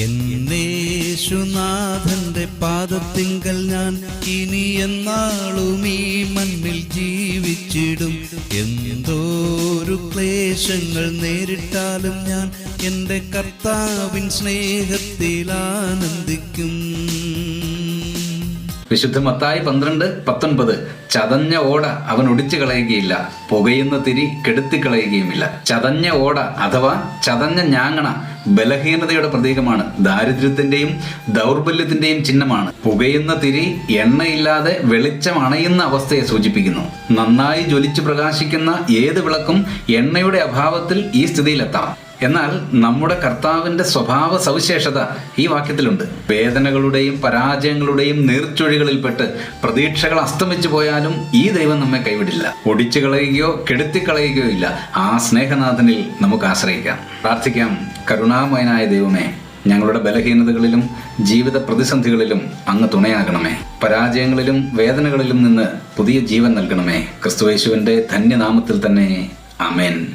എന്നേശുനാഥന്റെ പാദത്തിങ്കൽ ഞാൻ ഇനി എന്നാളും ഈ മണ്ണിൽ ജീവിച്ചിടും. എന്തോരു ക്ലേശങ്ങൾ നേരിട്ടാലും ഞാൻ എന്റെ കർത്താവിൻ സ്നേഹത്തിൽ ആനന്ദിക്കും. വിശുദ്ധ മത്തായി പന്ത്രണ്ട് പത്തൊൻപത്. ചതഞ്ഞ ഓട അവൻ ഒടിച്ചു കളയുകയില്ല. പുകയുന്ന തിരി കെടുത്തി കളയുകയുമില്ല. ചതഞ്ഞ ഓട അഥവാ ചതഞ്ഞ ഞാങ്ങണ ബലഹീനതയുടെ പ്രതീകമാണ്. ദാരിദ്ര്യത്തിന്റെയും ദൗർബല്യത്തിന്റെയും ചിഹ്നമാണ്. പുകയുന്ന തിരി എണ്ണയില്ലാതെ വെളിച്ചം അണയുന്ന അവസ്ഥയെ സൂചിപ്പിക്കുന്നു. നന്നായി ജ്വലിച്ചു പ്രകാശിക്കുന്ന ഏത് വിളക്കും എണ്ണയുടെ അഭാവത്തിൽ ഈ സ്ഥിതിയിലെത്താം. എന്നാൽ നമ്മുടെ കർത്താവിന്റെ സ്വഭാവ സവിശേഷത ഈ വാക്യത്തിലുണ്ട്. വേദനകളുടെയും പരാജയങ്ങളുടെയും നീർച്ചൊഴികളിൽപ്പെട്ട് പ്രതീക്ഷകൾ അസ്തമിച്ചു പോയാലും ഈ ദൈവം നമ്മെ കൈവിടില്ല. ഒടിച്ചു കളയുകയോ കെടുത്തിക്കളയുകയോ ഇല്ല. ആ സ്നേഹനാഥനിൽ നമുക്ക് ആശ്രയിക്കാം. പ്രാർത്ഥിക്കാം കരുണാമയനായ ദൈവമേ ഞങ്ങളുടെ ബലഹീനതകളിലും ജീവിത പ്രതിസന്ധികളിലും അങ്ങ് തുണയാകണമേ. പരാജയങ്ങളിലും വേദനകളിലും നിന്ന് പുതിയ ജീവൻ നൽകണമേ. ക്രിസ്തുവേശുവിന്റെ ധന്യനാമത്തിൽ തന്നെ. അമേൻ